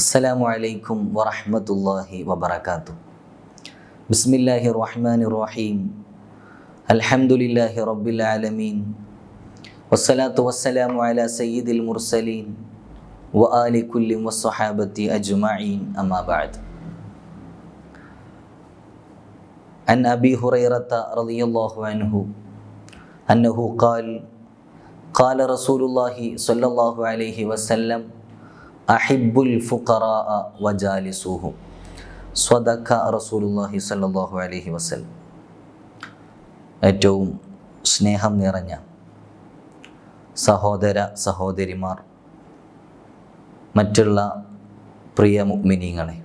السلام عليكم ورحمة الله وبركاته بسم الله الرحمن الرحيم الحمد لله رب العالمين والصلاة والسلام على سيد المرسلين وآل كل والصحابة أجمعين أما بعد عن أبي هريرة رضي الله عنه أنه قال قال رسول الله صلى الله عليه وسلم അഹിബുൽ ഫുഖറ വജാലിസുഹു. സ്വദക്ക റസൂലുല്ലാഹി സല്ലാഹു അലഹി വസ്ലം ഏറ്റവും സ്നേഹം നിറഞ്ഞ സഹോദര സഹോദരിമാർ മറ്റുള്ള പ്രിയ മുഗ്മിനീങ്ങളെ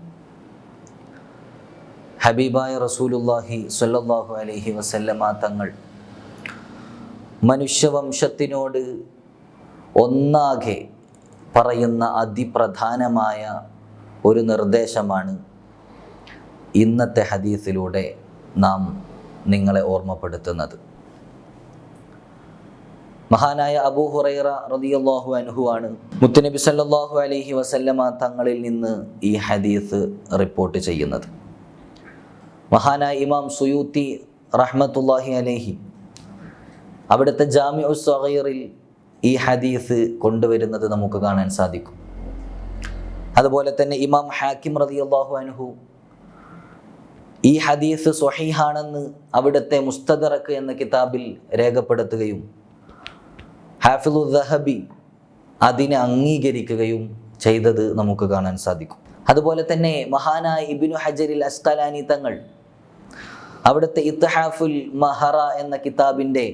ഹബീബായ റസൂലുല്ലാഹി സല്ലാഹു അലഹി വസല്ലമ തങ്ങൾ മനുഷ്യവംശത്തിനോട് ഒന്നാകെ പറയുന്ന അതിപ്രധാനമായ ഒരു നിർദ്ദേശമാണ് ഇന്നത്തെ ഹദീസിലൂടെ നാം നിങ്ങളെ ഓർമ്മപ്പെടുത്തുന്നത്. മഹാനായ അബൂ ഹുറൈറ റളിയല്ലാഹു അനുഹു ആണ്. മുത്തുനബി സല്ലാഹു അലഹി വസല്ലമ തങ്ങളിൽ നിന്ന് ഈ ഹദീസ് റിപ്പോർട്ട് ചെയ്യുന്നത്. മഹാനായ ഇമാം സുയൂത്തി റഹ്മത്തുല്ലാഹി അലൈഹി അവിടുത്തെ ജാമ്യ ഉസ്വഗീറിൽ ഈ ഹദീസ് കൊണ്ടുവരുന്നത് നമുക്ക് കാണാൻ സാധിക്കും. അതുപോലെ തന്നെ ഇമാം ഹാക്കിം റതി അള്ളാഹു അനുഹു ഈ ഹദീസ് സ്വഹീഹാണെന്ന് അവിടുത്തെ മുസ്തദറക്ക് എന്ന കിതാബിൽ രേഖപ്പെടുത്തുകയും ഹാഫിദു ദഹബി അതിനെ അംഗീകരിക്കുകയും ചെയ്തത് നമുക്ക് കാണാൻ സാധിക്കും. അതുപോലെ തന്നെ മഹാനായ ഇബിനു ഹജരിൽ അസ്കലാനി തങ്ങൾ അവിടുത്തെ ഇത്തഹാഫുൽ മഹറ എന്ന കിതാബിന്റെ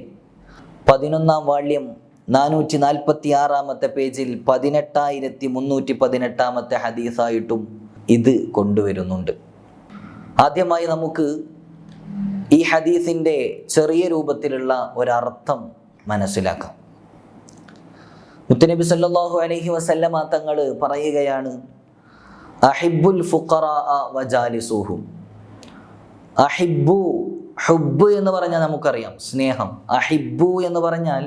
പതിനൊന്നാം വാള്യം നാനൂറ്റി നാൽപ്പത്തി ആറാമത്തെ പേജിൽ പതിനെട്ടായിരത്തി മുന്നൂറ്റി പതിനെട്ടാമത്തെ ഹദീസായിട്ടും ഇത് കൊണ്ടുവരുന്നുണ്ട്. ആദ്യമായി നമുക്ക് ഈ ഹദീസിന്റെ ചെറിയ രൂപത്തിലുള്ള ഒരർത്ഥം മനസ്സിലാക്കാം. മുത്തനബി സല്ലല്ലാഹു അലൈഹി വസല്ലമ തങ്ങൾ പറയുകയാണ് അഹിബുൽ ഫുഖറ വജാലിസുഹും. അഹിബു ഹുബ് എന്ന് പറഞ്ഞാൽ നമുക്കറിയാം സ്നേഹം. അഹിബു എന്ന് പറഞ്ഞാൽ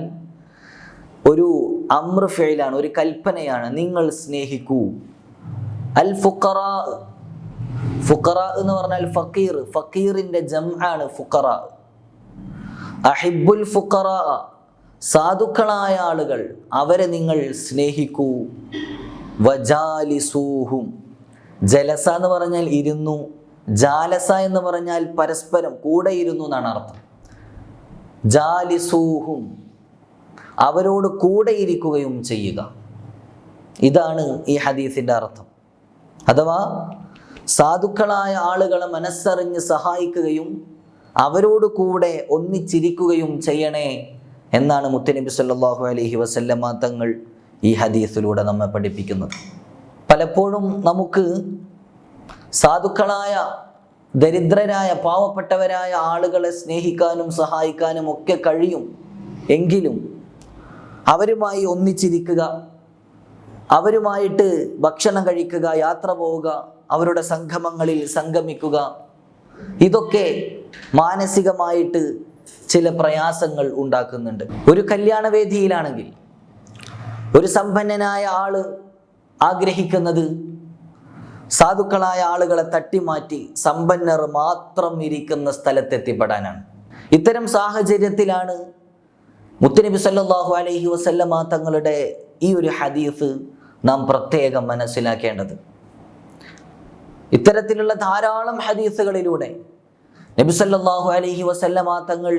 ഒരു അമ്രഫയിലാണ് ഒരു കൽപ്പനയാണ് നിങ്ങൾ സ്നേഹിക്കൂ. അൽ ഫുക്കറ ഫുക്കറ എന്ന് പറഞ്ഞാൽ ഫക്കീർ ഫക്കീറിന്റെ ജംആാണ് ഫുക്കറ അഹിബുൽ ഫുക്കറ സാധുക്കളായ ആളുകൾ അവരെ നിങ്ങൾ സ്നേഹിക്കൂ. വജാലിസൂഹും ജലസ എന്ന് പറഞ്ഞാൽ ഇരുന്നു ജാലസ എന്ന് പറഞ്ഞാൽ പരസ്പരം കൂടെ ഇരുന്നു എന്നാണ് അർത്ഥം. ജാലിസൂഹും അവരോട് കൂടെ ഇരിക്കുകയും ചെയ്യുക. ഇതാണ് ഈ ഹദീസിന്റെ അർത്ഥം. അഥവാ സാധുക്കളായ ആളുകളെ മനസ്സറിഞ്ഞ് സഹായിക്കുകയും അവരോട് കൂടെ ഒന്നിച്ചിരിക്കുകയും ചെയ്യണേ എന്നാണ് മുത്തനബി സല്ലാഹു അലഹി വസല്ലമ തങ്ങൾ ഈ ഹദീസിലൂടെ നമ്മെ പഠിപ്പിക്കുന്നത്. പലപ്പോഴും നമുക്ക് സാധുക്കളായ ദരിദ്രരായ പാവപ്പെട്ടവരായ ആളുകളെ സ്നേഹിക്കാനും സഹായിക്കാനും ഒക്കെ കഴിയും. എങ്കിലും അവരുമായി ഒന്നിച്ചിരിക്കുക അവരുമായിട്ട് ഭക്ഷണം കഴിക്കുക യാത്ര പോവുക അവരുടെ സംഗമങ്ങളിൽ സംഗമിക്കുക. ഇതൊക്കെ മാനസികമായിട്ട് ചില പ്രയാസങ്ങൾ ഉണ്ടാക്കുന്നുണ്ട്. ഒരു കല്യാണവേദിയിലാണെങ്കിൽ ഒരു സമ്പന്നനായ ആൾ ആഗ്രഹിക്കുന്നത് സാധുക്കളായ ആളുകളെ തട്ടിമാറ്റി സമ്പന്നർ മാത്രം ഇരിക്കുന്ന സ്ഥലത്തെത്തിപ്പെടാനാണ്. ഇത്തരം സാഹചര്യത്തിലാണ് മുത്തുനബി സല്ലാഹു അലൈഹി വസല്ലമ തങ്ങളുടെ ഈ ഒരു ഹദീഫ് നാം പ്രത്യേകം മനസ്സിലാക്കേണ്ടത്. ഇത്തരത്തിലുള്ള ധാരാളം ഹദീസുകളിലൂടെ നബി സല്ലാഹു അലൈഹി വസല്ലമ തങ്ങൾ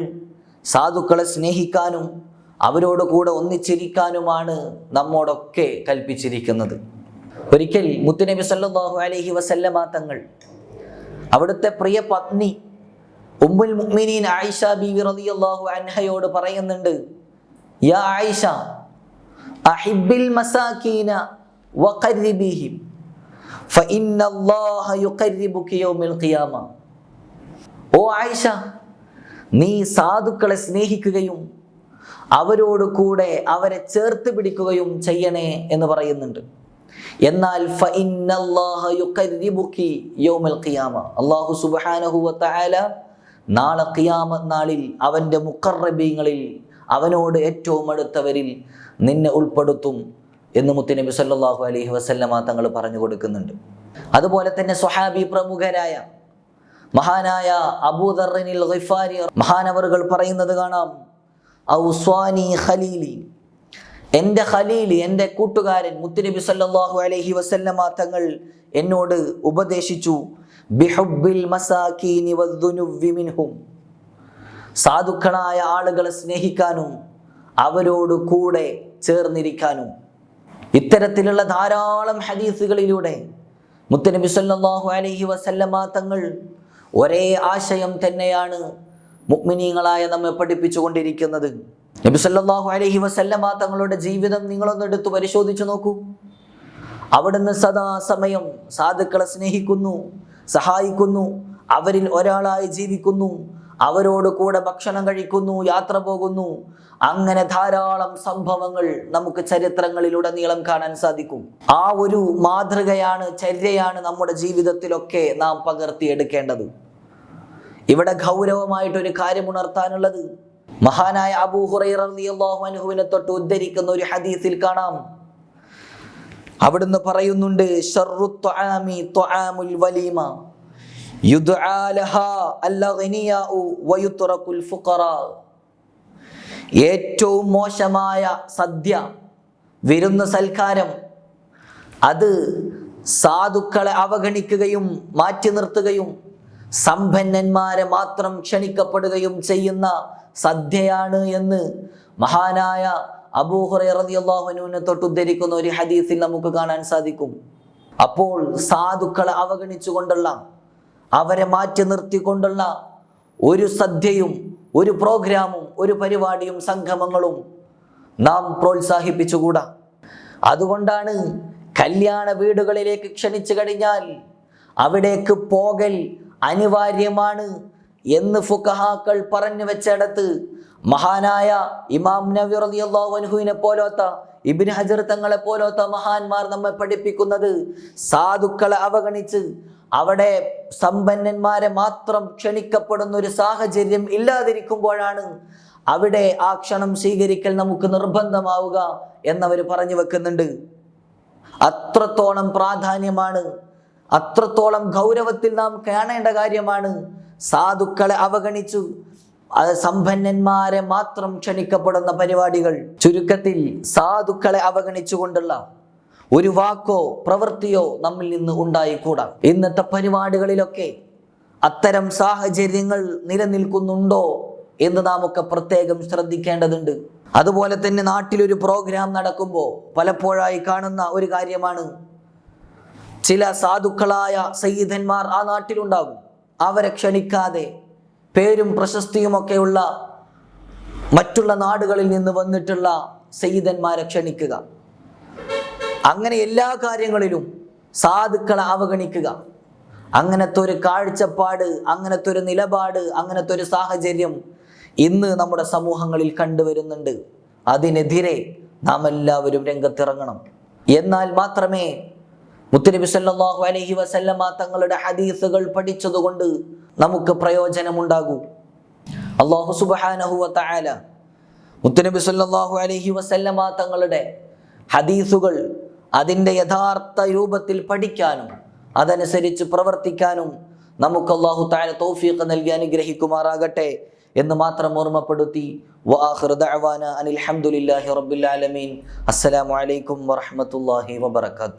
സാധുക്കളെ സ്നേഹിക്കാനും അവരോട് കൂടെ ഒന്നിച്ചിരിക്കാനുമാണ് നമ്മോടൊക്കെ കൽപ്പിച്ചിരിക്കുന്നത്. ഒരിക്കൽ മുത്തുനബി സല്ലാഹു അലൈഹി വസല്ലമ തങ്ങൾ അവിടുത്തെ പ്രിയ പത്നി ഉമ്മുൽ മുഅ്മിനീൻ ആയിഷ ബീവി റളിയല്ലാഹു അൻഹയോട് പറയുന്നുണ്ട് ഖിയാമ. നീ സാധുക്കളെ സ്നേഹിക്കുകയും അവരോട് കൂടെ അവരെ ചേർത്ത് പിടിക്കുകയും ചെയ്യണേ എന്ന് പറയുന്നുണ്ട്. എന്നാൽ അള്ളാഹു ഖിയാമ. നാളെ ഖിയാമത്ത് നാളിൽ അവന്റെ മുക്കറബീങ്ങളിൽ അവനോട് ഏറ്റവും അടുത്തവരിൽ നിന്നെ ഉൾപ്പെടുത്തും എന്ന് മുത്തുനബി സല്ലാഹു അലഹി വസല്ലമ തങ്ങൾ പറഞ്ഞു കൊടുക്കുന്നുണ്ട്. അതുപോലെ തന്നെ സ്വഹാബി പ്രമുഖരായ മഹാനായ അബൂദറിനിൽ ഗിഫാരി മഹാനവറുകൾ പറയുന്നത് കാണാം ഔസ്വാനി ഖലീലി എന്റെ ഖലീൽ എന്റെ കൂട്ടുകാരൻ മുത്തുനബി സല്ലാഹു അലഹി വസല്ലമ തങ്ങൾ എന്നോട് ഉപദേശിച്ചു ബിഹുബിൽ മസാക്കീനി മിൻഹും. സാധുക്കളായ ആളുകളെ സ്നേഹിക്കാനും അവരോട് കൂടെ ചേർന്നിരിക്കാനും ഇത്തരത്തിലുള്ള ധാരാളം ഹദീസുകളിലൂടെ മുത്തനബി സല്ലല്ലാഹു അലൈഹി വസല്ലമ തങ്ങൾ ഒരേ ആശയം തന്നെയാണ് മുക്മിനീങ്ങളായ നമ്മെ പഠിപ്പിച്ചുകൊണ്ടിരിക്കുന്നത്. നബി സല്ലല്ലാഹു അലൈഹി വസല്ലമ തങ്ങളുടെ ജീവിതം നിങ്ങളൊന്ന് എടുത്ത് പരിശോധിച്ചു നോക്കൂ. അവിടുന്ന് സദാസമയം സാധുക്കളെ സ്നേഹിക്കുന്നു സഹായിക്കുന്നു അവരിൽ ഒരാളായി ജീവിക്കുന്നു അവരോട് കൂടെ ഭക്ഷണം കഴിക്കുന്നു യാത്ര പോകുന്നു. അങ്ങനെ ധാരാളം സംഭവങ്ങൾ നമുക്ക് ചരിത്രങ്ങളിലുടനീളം കാണാൻ സാധിക്കും. ആ ഒരു മാതൃകയാണ് ചര്യയാണ് നമ്മുടെ ജീവിതത്തിലൊക്കെ നാം പകർത്തിയെടുക്കേണ്ടത്. ഇവിടെ ഗൗരവമായിട്ടൊരു കാര്യം ഉണർത്താനുള്ളത്. മഹാനായ അബൂ തൊട്ട് ഉദ്ധരിക്കുന്ന ഒരു ഹദീസിൽ കാണാം. അവിടുന്ന് പറയുന്നുണ്ട് "ശർറു ത്വആമി വലീമ. ഏറ്റവും മോശമായ സദ്യ വിരുന്ന് സൽക്കാരം അത് സാധുക്കളെ അവഗണിക്കുകയും മാറ്റി നിർത്തുകയും സമ്പന്നന്മാരെ മാത്രം ക്ഷണിക്കപ്പെടുകയും ചെയ്യുന്ന സദ്യയാണ് എന്ന് മഹാനായ അബൂഹുററിയാഹുനുവിനെ തൊട്ട് ഉദ്ധരിക്കുന്ന ഒരു ഹദീസിൽ നമുക്ക് കാണാൻ സാധിക്കും. അപ്പോൾ സാധുക്കളെ അവഗണിച്ചുകൊണ്ടുള്ള അവരെ മാറ്റി നിർത്തിക്കൊണ്ടുള്ള ഒരു സദ്യയും ഒരു പ്രോഗ്രാമും ഒരു പരിപാടിയും സംഗമങ്ങളും നാം പ്രോത്സാഹിപ്പിച്ചുകൂടാ. അതുകൊണ്ടാണ് കല്യാണ വീടുകളിലേക്ക് ക്ഷണിച്ചു കഴിഞ്ഞാൽ അവിടേക്ക് പോകൽ അനിവാര്യമാണ് എന്ന് ഫുക്കഹാക്കൾ പറഞ്ഞു വെച്ചിടത്ത് മഹാനായ ഇമാം നബി പോലോത്ത ഇബിൻ ഹജർ തങ്ങളെ പോലോത്ത മഹാന്മാർ നമ്മെ പഠിപ്പിക്കുന്നത് സാധുക്കളെ അവഗണിച്ച് അവിടെ സമ്പന്നന്മാരെ മാത്രം ക്ഷണിക്കപ്പെടുന്ന ഒരു സാഹചര്യം ഇല്ലാതിരിക്കുമ്പോഴാണ് അവിടെ ആ ക്ഷണം സ്വീകരിക്കൽ നമുക്ക് നിർബന്ധമാവുക എന്നവർ പറഞ്ഞു വെക്കുന്നുണ്ട്. അത്രത്തോളം പ്രാധാന്യമാണ് അത്രത്തോളം ഗൗരവത്തിൽ നാം കാണേണ്ട കാര്യമാണ്. സാധുക്കളെ അവഗണിച്ചു സമ്പന്നന്മാരെ മാത്രം ക്ഷണിക്കപ്പെടുന്ന പരിപാടികൾ. ചുരുക്കത്തിൽ സാധുക്കളെ അവഗണിച്ചുകൊണ്ടുള്ള ഒരു വാക്കോ പ്രവൃത്തിയോ നമ്മിൽ നിന്ന് ഉണ്ടായിക്കൂടാ. ഇന്നത്തെ പരിപാടികളിലൊക്കെ അത്തരം സാഹചര്യങ്ങൾ നിലനിൽക്കുന്നുണ്ടോ എന്ന് നാം ഒക്കെ പ്രത്യേകം ശ്രദ്ധിക്കേണ്ടതുണ്ട്. അതുപോലെ തന്നെ നാട്ടിലൊരു പ്രോഗ്രാം നടക്കുമ്പോൾ പലപ്പോഴായി കാണുന്ന ഒരു കാര്യമാണ്. ചില സാധുക്കളായ സയ്യിദന്മാർ ആ നാട്ടിലുണ്ടാകും. അവരെ ക്ഷണിക്കാതെ പേരും പ്രശസ്തിയുമൊക്കെയുള്ള മറ്റുള്ള നാടുകളിൽ നിന്ന് വന്നിട്ടുള്ള സയ്യിദന്മാരെ ക്ഷണിക്കുക. അങ്ങനെ എല്ലാ കാര്യങ്ങളിലും സാധുക്കളെ അവഗണിക്കുക. അങ്ങനത്തെ ഒരു കാഴ്ചപ്പാട് അങ്ങനത്തെ ഒരു നിലപാട് അങ്ങനത്തെ ഒരു സാഹചര്യം ഇന്ന് നമ്മുടെ സമൂഹങ്ങളിൽ കണ്ടുവരുന്നുണ്ട്. അതിനെതിരെ നാം എല്ലാവരും രംഗത്തിറങ്ങണം. എന്നാൽ മാത്രമേ മുത്തനബി സല്ലാഹു അലഹി വസല്ലമ തങ്ങളുടെ ഹദീസുകൾ പഠിച്ചതുകൊണ്ട് നമുക്ക് പ്രയോജനമുണ്ടാകൂ. അള്ളാഹു സുബ്ഹാനഹു വ മുത്തനബി സല്ലാഹു അലൈഹി വസല്ലമ തങ്ങളുടെ ഹദീസുകൾ അതിന്റെ യഥാർത്ഥ രൂപത്തിൽ പഠിക്കാനും അതനുസരിച്ച് പ്രവർത്തിക്കാനും നമുക്ക് അള്ളാഹു താല തൗഫീഖ് നൽകി അനുഗ്രഹിക്കുമാറാകട്ടെ എന്ന് മാത്രം ഓർമ്മപ്പെടുത്തി. അനിൽ ഹംദുലില്ലാഹി റബ്ബിൽ ആലമീൻ. അസ്സലാമു അലൈക്കും വറഹ്മത്തുള്ളാഹി വബറകാതുഹു.